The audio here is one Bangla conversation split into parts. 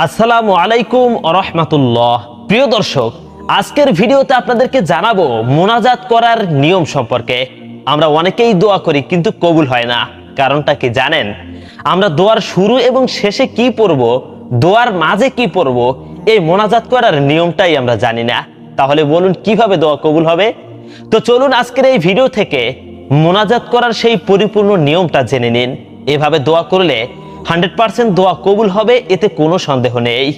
আসসালামু আলাইকুম রহমাতুল্লাহ। প্রিয় দর্শক, আজকের ভিডিওতে আপনাদেরকে জানাব মোনাজাত করার নিয়ম সম্পর্কে। আমরা অনেকেই দোয়া করি, কিন্তু কবুল হয় না। কারণটা কি জানেন? আমরা দোয়ার শুরু এবং শেষে কি পড়ব, দোয়ার মাঝে কি পড়ব, এই মোনাজাত করার নিয়মটাই আমরা জানি না। তাহলে বলুন, কীভাবে দোয়া কবুল হবে? তো চলুন, আজকের এই ভিডিও থেকে মোনাজাত করার সেই পরিপূর্ণ নিয়মটা জেনে নিন। এভাবে দোয়া করলে হান্ড্রেড পার্সেন্ট দোয়া কবুল হবে, এতে কোনো সন্দেহ নেই।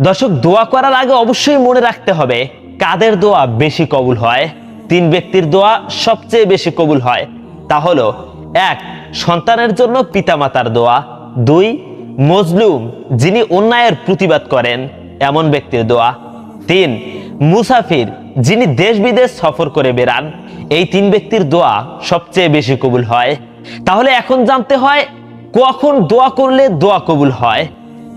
দর্শক, দোয়া করার আগে অবশ্যই মনে রাখতে হবে, কাদের দোয়া বেশি কবুল হয়? তিন ব্যক্তির দোয়া সবচেয়ে বেশি কবুল হয়। তা হলো, এক, সন্তানের জন্য পিতামাতার দোয়া। দুই, মজলুম, যিনি অন্যায়ের প্রতিবাদ করেন, এমন ব্যক্তির দোয়া। তিন, মুসাফির, যিনি দেশ বিদেশ সফর করে বেড়ান। এই তিন ব্যক্তির দোয়া সবচেয়ে বেশি কবুল হয়। তাহলে এখন জানতে হয় কখন দোয়া করলে দোয়া কবুল হয়?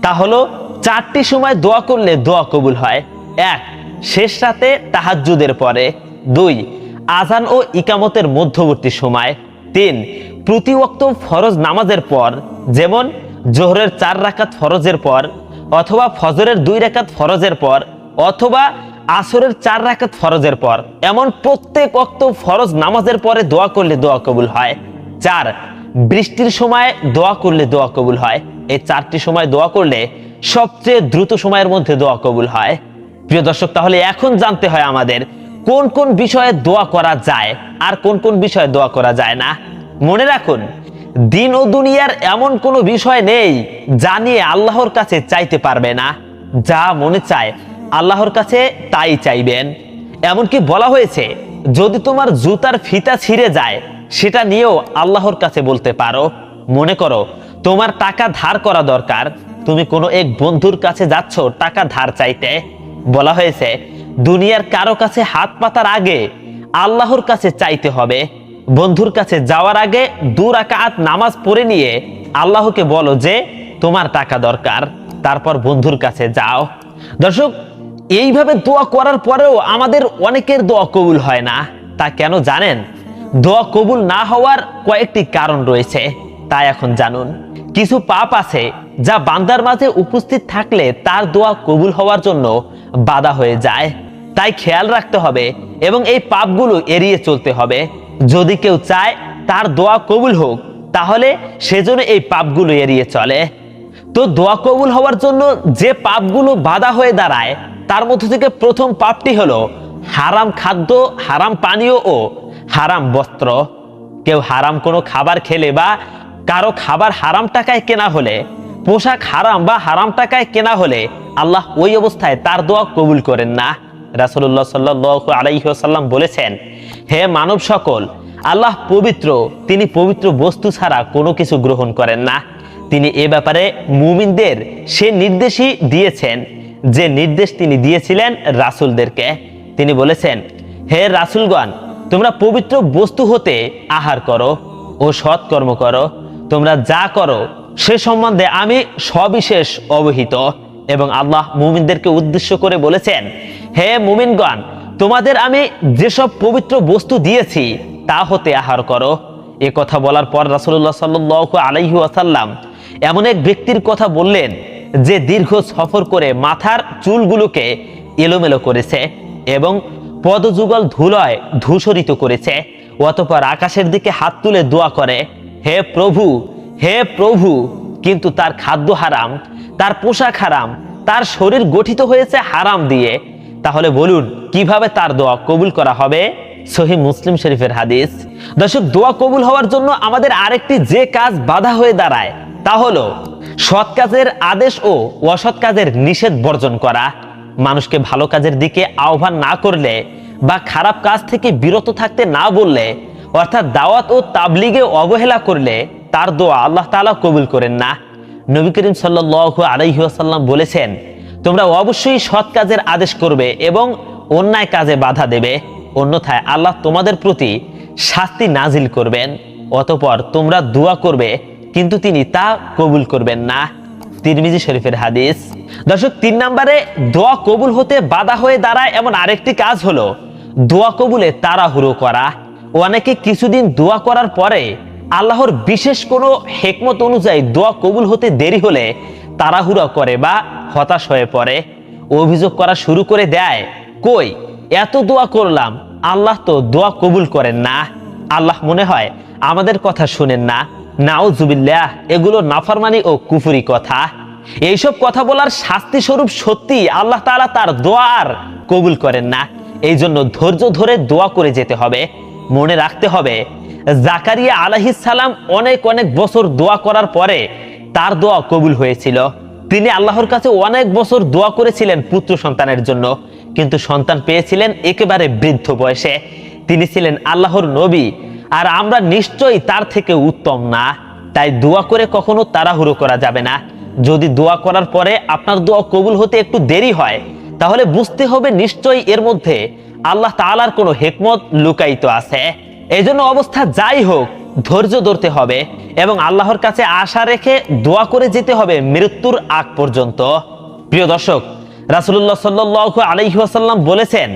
তা হলো, চারটি সময় দোয়া করলে দোয়া কবুল হয়। এক, শেষ রাতে তাহাজ্জুদের পরে। দুই আজান ও ইকামতের মধ্যবর্তী সময়। তিন প্রতি ওয়াক্ত ফরজ নামাজের পর, যেমন জোহরের চার রাকাত ফরজের পর অথবা ফজরের দুই রাকাত ফরজের পর অথবা আসরের চার রাকাত ফরজের পর। এমন প্রত্যেক অক্ত ফরজ নামাজের পরে দোয়া করলে দোয়া কবুল হয়। চার বৃষ্টির সময় দোয়া করলে দোয়া কবুল হয়। এই চারটি সময় দোয়া করলে সবচেয়ে দ্রুত সময়ের মধ্যে দোয়া কবুল হয়। প্রিয় দর্শক, তাহলে এখন জানতে হয় আমাদের কোন কোন বিষয়ে দোয়া করা যায় আর কোন কোন বিষয়ে দোয়া করা যায় না। মনে রাখুন, দিন ও দুনিয়ার এমন কোনো বিষয় নেই যা নিয়ে আল্লাহর কাছে চাইতে পারবে না। যা মনে চায় আল্লাহর কাছে তাই চাইবেন। এমনকি বলা হয়েছে, যদি তোমার জুতার ফিতা ছিঁড়ে যায় সেটা নিয়েও আল্লাহর কাছে বলতে পারো, মনে করো, তোমার টাকা ধার করা দরকার, তুমি কোনো এক বন্ধুর কাছে যাচ্ছ টাকা ধার চাইতে। বলা হয়েছে, দুনিয়ার কারও কাছে হাত পাতার আগে আল্লাহর কাছে চাইতে হবে, বন্ধুর কাছে যাওয়ার আগে দু রাকাত নামাজ পড়ে নিয়ে আল্লাহকে বলো যে, তোমার টাকা দরকার, তারপর বন্ধুর কাছে যাও। দর্শক, এইভাবে দোয়া করার পরেও আমাদের অনেকের দোয়া কবুল হয় না, তা কেন জানেন? দোয়া কবুল না হওয়ার কয়েকটি কারণ রয়েছে, তা এখন জানুন। কিছু পাপ আছে যা বান্দার মাঝে উপস্থিত থাকলে তার দোয়া কবুল হওয়ার জন্য বাধা হয়ে যায়। তাই খেয়াল রাখতে হবে এবং এই পাপগুলো এড়িয়ে চলতে হবে। যদি কেউ চায় তার দোয়া কবুল হোক, তাহলে সেজন্য এই পাপগুলো এড়িয়ে চলে। তো দোয়া কবুল হওয়ার জন্য যে পাপগুলো বাধা হয়ে দাঁড়ায়, তার মধ্যে থেকে প্রথম পাপটি হলো হারাম খাদ্য, হারাম পানীয় ও হারাম বস্ত্র। কেউ হারাম কোনো খাবার খেলে বা কারও খাবার হারাম টাকায় কেনা হলে, পোশাক হারাম বা হারাম টাকায় কেনা হলে আল্লাহ ওই অবস্থায় তার দোয়া কবুল করেন না। রাসুল্লাহ সাল্লাহ আলাইসাল্লাম বলেছেন, হে মানব সকল, আল্লাহ পবিত্র, তিনি পবিত্র বস্তু ছাড়া কোনো কিছু গ্রহণ করেন না। তিনি এ ব্যাপারে মুমিনদের সে নির্দেশই দিয়েছেন, যে নির্দেশ তিনি দিয়েছিলেন রাসুলদেরকে। তিনি বলেছেন, হে রাসুলগণ, তোমরা পবিত্র বস্তু হতে আহার করো ও সৎকর্ম করো। তোমরা যা করো, সে সম্বন্ধে আমি সবিশেষ অবহিত। এবং আল্লাহ মুমিনদেরকে উদ্দেশ্য করে বলেছেন, হে মুমিনগণ, তোমাদের আমি যেসব পবিত্র বস্তু দিয়েছি, তা হতে আহার করো। এ কথা বলার পর রাসুল্লাহ সাল্লু আলাইহু আসাল্লাম এমন এক ব্যক্তির কথা বললেন, যে দীর্ঘ সফর করে মাথার চুলগুলোকে এলোমেলো করেছে। এবং পদযুগল ধুলয় ধূসরিত করেছে, অতপর আকাশের দিকে হাত তুলে দোয়া করে, হে প্রভু হে প্রভু, কিন্তু তার খাদ্য হারাম, তার পোশাক হারাম, তার শরীর গঠিত হয়েছে হারাম দিয়ে, তাহলে বলুন, কীভাবে তার দোয়া কবুল করা হবে? সহি মুসলিম শরীফের হাদিস। দর্শক, দোয়া কবুল হওয়ার জন্য আমাদের আরেকটি যে কাজ বাধা হয়ে দাঁড়ায়, তা হলো সৎ কাজের আদেশ ও অসৎ কাজের নিষেধ বর্জন করা। মানুষকে ভালো কাজের দিকে আহ্বান না করলে বা খারাপ কাজ থেকে বিরত থাকতে না বললে, অর্থাৎ দাওয়াত ও তাবলিগে অবহেলা করলে তার দোয়া আল্লাহ তাআলা কবুল করেন না। নবী করিম সাল্লাল্লাহু আলাইহি ওয়াসাল্লাম বলেছেন, তোমরা অবশ্যই সৎ কাজের আদেশ করবে এবং অন্যায় কাজে বাধা দেবে। অন্যথায় আল্লাহ তোমাদের প্রতি শাস্তি নাজিল করবেন। অতপর তোমরা দোয়া করবে, কিন্তু তিনি তা কবুল করবেন না। তিরমিজি শরীফের হাদিস। দর্শক, তিন নম্বরে দোয়া কবুল হতে বাধা হয়ে দাঁড়ায় এমন আরেকটি কাজ হলো দোয়া কবুলে তাড়াহুড়ো করা। অনেকে কিছুদিন দোয়া করার পরে আল্লাহর বিশেষ কোনো হেকমত অনুযায়ী দোয়া কবুল হতে দেরি হলে তাড়াহুড়া করে বা হতাশ হয়ে পড়ে। অভিযোগ করা শুরু করে দেয়, কই, এত দোয়া করলাম, আল্লাহ তো দোয়া কবুল করেন না। আল্লাহ মনে হয় আমাদের কথা শুনেন না। নাউজুবিল্লাহ, এগুলো নাফরমানি ও কুফুরি কথা। এইসব কথা বলার শাস্তি স্বরূপ সত্যি আল্লাহ তাআলা তার দোয়া আর কবুল করেন না। এই জন্য ধৈর্য ধরে দোয়া করে যেতে হবে। মনে রাখতে হবে, জাকারিয়া সালাম অনেক অনেক বছর দোয়া করার পরে তার দোয়া কবুল হয়েছিল। তিনি আল্লাহর কাছে অনেক বছর দোয়া করেছিলেন পুত্র সন্তানের জন্য। কিন্তু সন্তান পেয়েছিলেন একেবারে বৃদ্ধ বয়সে। তিনি ছিলেন আল্লাহর নবী। আর আমরা নিশ্চয়ই তার থেকে উত্তম না। তাই দোয়া করে কখনো তাড়াহুড়ো করা যাবে না। যদি দোয়া করার পরে আপনার দোয়া কবুল হতে একটু দেরি হয়, তাহলে বুঝতে হবে নিশ্চয়ই এর মধ্যে আল্লাহ তাআলার কোনো হেকমত লুকায়িত আছে। এই জন্য অবস্থা যাই হোক, ধৈর্য ধরতে হবে এবং আল্লাহর কাছে আশা রেখে দোয়া করে যেতে হবে মৃত্যুর আগ পর্যন্ত। প্রিয় দর্শক, রাসূলুল্লাহ সাল্লাল্লাহু আলাইহি ওয়াসাল্লাম বলেছেন,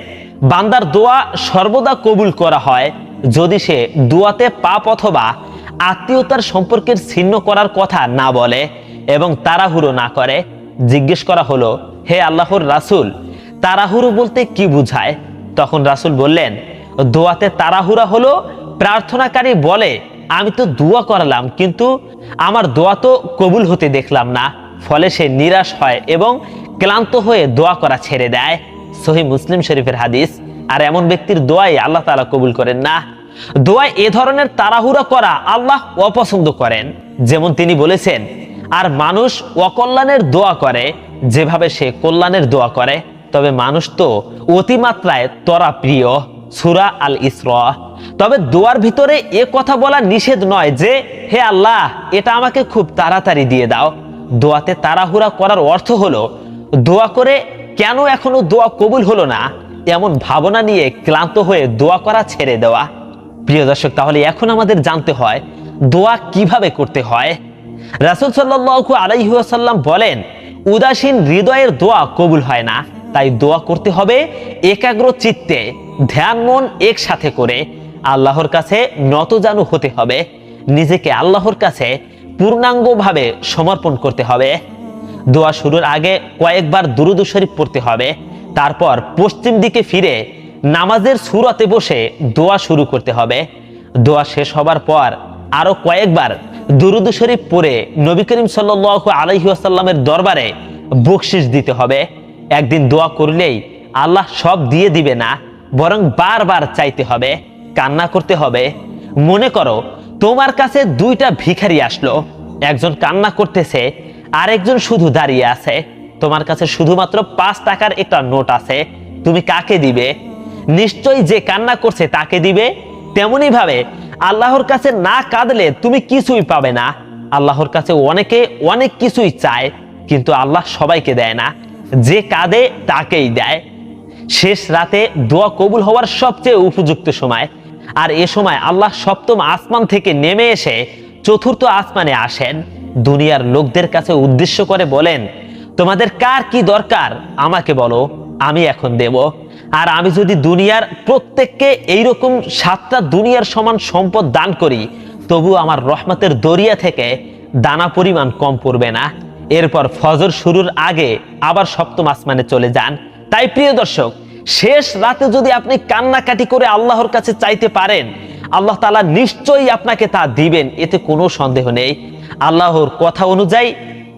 বান্দার দোয়া সর্বদা কবুল করা হয় যদি সে দুয়াতে পাপ অথবা আত্মীয়তার সম্পর্কের ছিন্ন করার কথা না বলে এবং তাড়াহুড়ো না করে, জিজ্ঞেস করা হলো, হে আল্লাহর রাসূল, তাড়াহুড়ো বলতে কি বুঝায়? তখন রাসূল বললেন, দোয়াতে তাড়াহুড়া হলো প্রার্থনাকারী বলে, আমি তো দোয়া করালাম, কিন্তু আমার দোয়া তো কবুল হতে দেখলাম না। ফলে সে নিরাশ হয় এবং ক্লান্ত হয়ে দোয়া করা ছেড়ে দেয়। সহি মুসলিম শরীফের হাদিস। আর এমন ব্যক্তির দোয়াই আল্লাহ তাআলা কবুল করেন না। দোয়ায় এ ধরনের তাড়াহুড়া করা আল্লাহ অপছন্দ করেন। যেমন তিনি বলেছেন, আর মানুষ অকল্যাণের দোয়া করে যেভাবে সে কল্যাণের দোয়া করে, তবে মানুষ তো অতিমাত্রায় তরা প্রিয়। সুরা আল ইসর তবে দোয়ার ভিতরে এ কথা বলা নিষেধ নয় যে, হে আল্লাহ, এটা আমাকে খুব তাড়াতাড়ি দিয়ে দাও। দোয়াতে তাড়াহুড়া করার অর্থ হলো, দোয়া করে কেন এখনও দোয়া কবুল হলো না? এমন ভাবনা নিয়ে ক্লান্ত হয়ে দোয়া করা ছেড়ে দেওয়া। প্রিয় দর্শক, তাহলে এখন আমাদের জানতে হয়, দোয়া কীভাবে করতে হয়? রাসূল সাল্লাল্লাহু আলাইহি বলেন, উদাসীন হৃদয়ের দোয়া কবুল হয় না। তাই দোয়া করতে হবে একাগ্র চিত্তে, ধ্যান মন একসাথে করে। আল্লাহর কাছে নতজানু হতে হবে। নিজেকে আল্লাহর কাছে পূর্ণাঙ্গভাবে সমর্পণ করতে হবে। দোয়া শুরুর আগে কয়েকবার দুরুদ শরীফ পড়তে হবে। তারপর পশ্চিম দিকে ফিরে নামাজের সুরতে বসে দোয়া শুরু করতে হবে। দোয়া শেষ হবার পর আরও কয়েকবার দুরুদ শরীফ পড়ে নবী করিম সাল্লাল্লাহু আলাইহি ওয়াসাল্লামের দরবারে বকশিস দিতে হবে। একদিন দোয়া করলেই আল্লাহ সব দিয়ে দিবে না, বরং বারবার চাইতে হবে, কান্না করতে হবে। মনে করো তোমার কাছে দুইটা ভিখারি আসলো, একজন কান্না করতেছে, আরেকজন শুধু দাঁড়িয়ে আছে। তোমার কাছে শুধুমাত্র পাঁচ টাকার একটা নোট আছে। তুমি কাকে দিবে? নিশ্চয়ই যে কান্না করছে তাকে দিবে। তেমনি ভাবে আল্লাহর কাছে না কাঁদলে তুমি কিছুই পাবে না। আল্লাহর কাছে অনেকে অনেক কিছুই চায়, কিন্তু আল্লাহ সবাইকে দেয় না। যে কাঁদে তাকেই দেয়। শেষ রাতে দোয়া কবুল হওয়ার সবচেয়ে উপযুক্ত সময়। আর এ সময় আল্লাহ সপ্তম আসমান থেকে নেমে এসে চতুর্থ আসমানে আসেন। দুনিয়ার লোকদের কাছে উদ্দেশ্য করে বলেন তোমাদের কার কি দরকার? আমাকে বলো, আমি এখন দেব। আর আমি যদি দুনিয়ার প্রত্যেককে এইরকম সাতটা দুনিয়ার সমান সম্পদ দান করি তবু আমার রহমতের দরিয়া থেকে দানা পরিমাণ কম পড়বে না। এরপর ফজর শুরুর আগে আবার সপ্তম আসমানে চলে যান। তাই প্রিয় দর্শক, শেষ রাতে যদি আপনি কান্নাকাটি করে আল্লাহর কাছে চাইতে পারেন, আল্লাহ তালা নিশ্চয়ই আপনাকে তা দিবেন, এতে কোনো সন্দেহ নেই। আল্লাহর কথা অনুযায়ী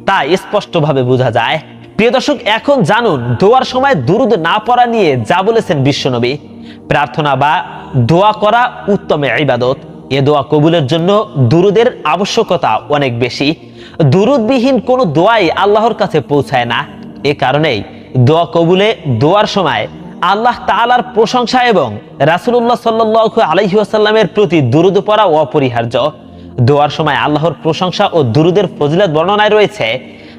তা স্পষ্টভাবে বোঝা যায়। প্রিয় দর্শক, এখন জানুন, দোয়ার সময় দুরুদ না পড়া নিয়ে যা বলেছেন বিশ্বনবী। প্রার্থনা বা দোয়া করা উত্তম ইবাদত। এ দোয়া কবুলের জন্য দুরুদের আবশ্যকতা অনেক বেশি। দুরুদবিহীন কোনো দোয়াই আল্লাহর কাছে পৌঁছায় না। এ কারণেই দোয়া কবুলে দোয়ার সময় আল্লাহ তাআলার প্রশংসা এবং রাসূলুল্লাহ সাল্লাল্লাহু আলাইহি ওয়াসাল্লামের প্রতি দুরুদ পড়া অপরিহার্য। দোয়ার সময় আল্লাহর প্রশংসা ও দুরুদের ফজিলত বর্ণনায় রয়েছে।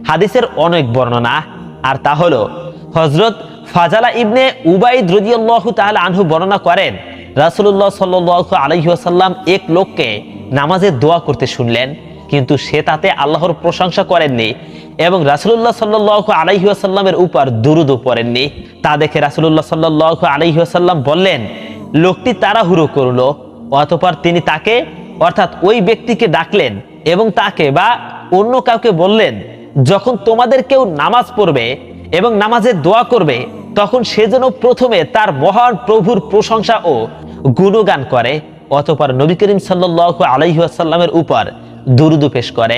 হাদিসের অনেক বর্ণনা। আর তা হলো হজরত ফাজালা ইবনে উবাইদ রদিয়াল্লাহু তাআলা আনহু বর্ণনা করেন, রাসূলুল্লাহ সাল্লাল্লাহু আলাইহি ওয়াসাল্লাম এক লোককে নামাজে দোয়া করতে শুনলেন, কিন্তু সে তাতে আল্লাহর প্রশংসা করেননি এবং রাসুল্লাহ সাল্লাল্লাহু আলাইহি ওয়াসাল্লামের উপর দুরুদও পড়েননি। তা দেখে রাসূলুল্লাহ সাল্লাল্লাহু আলাইহি ওয়াসাল্লাম বললেন, লোকটি তাড়াহুড়ো করল, অতপর তিনি তাকে অর্থাৎ ওই ব্যক্তিকে ডাকলেন এবং তাকে বা অন্য কাউকে বললেন, যখন তোমাদের কেউ নামাজ পড়বে এবং নামাজে দোয়া করবে, তখন সে যেন প্রথমে তার মহান প্রভুর প্রশংসা ও গুণগান করে, অতপর নবী করিম সাল্লাহ আলাইসাল্লামের উপর দুরুদু পেশ করে,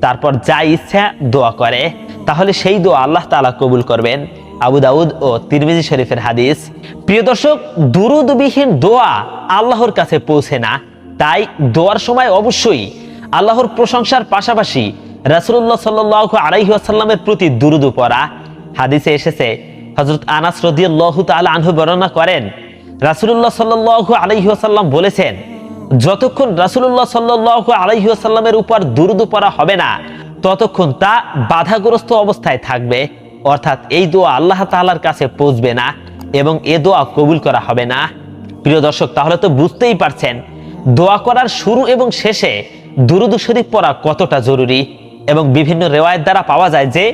তারপর যা ইচ্ছা দোয়া করে, তাহলে সেই দোয়া আল্লাহ তাআলা কবুল করবেন। আবু দাউদ ও তিরমিজি শরীফের হাদিস, প্রিয় দর্শক, দুরুদবিহীন দোয়া আল্লাহর কাছে পৌঁছে না তাই দোয়ার সময় অবশ্যই আল্লাহর প্রশংসার পাশাপাশি রাসূলুল্লাহ সাল্লাহ আলাইহি আসাল্লামের প্রতি দুরুদু পড়া। হাদিসে এসেছে, হযরত আনাস রাদিয়াল্লাহু তাআলা আনহু বর্ণনা করেন, রাসূলুল্লাহ সাল্লাল্লাহু আলাইহি ওয়াসাল্লাম বলেছেন, যতক্ষণ রাসূলুল্লাহ সাল্লাল্লাহু আলাইহি ওয়াসাল্লামের উপর দুরুদু পড়া হবে না, ততক্ষণ তা বাধাগ্রস্ত অবস্থায় থাকবে, অর্থাৎ এই দোয়া আল্লাহ তাআলার কাছে পৌঁছবে না এবং এ দোয়া কবুল করা হবে না। প্রিয় দর্শক, তাহলে তো বুঝতেই পারছেন দোয়া করার শুরু এবং শেষে দুরুদু শরীফ পড়া কতটা জরুরি এবং বিভিন্ন রেওয়ায়ত দ্বারা পাওয়া যায় যে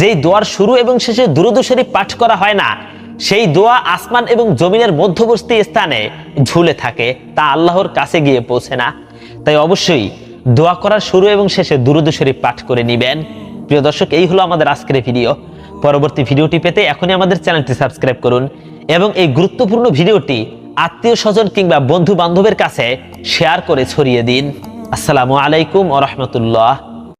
যেই দোয়ার শুরু এবং শেষে দুরুদু শরীফ পাঠ করা হয় না, সেই দোয়া আসমান এবং জমিনের মধ্যবর্তী স্থানে ঝুলে থাকে, তা আল্লাহর কাছে গিয়ে পৌঁছে না। তাই অবশ্যই দোয়া করার শুরু এবং শেষে দুরুদু শরীফ পাঠ করে নিবেন। প্রিয় দর্শক, এই হলো আমাদের আজকের ভিডিও। পরবর্তী ভিডিওটি পেতে এখনই আমাদের চ্যানেলটি সাবস্ক্রাইব করুন এবং এই গুরুত্বপূর্ণ ভিডিওটি আত্মীয় স্বজন কিংবা বন্ধু বান্ধবের কাছে শেয়ার করে ছড়িয়ে দিন। আসসালামু আলাইকুম ও রহমতুল্লাহ।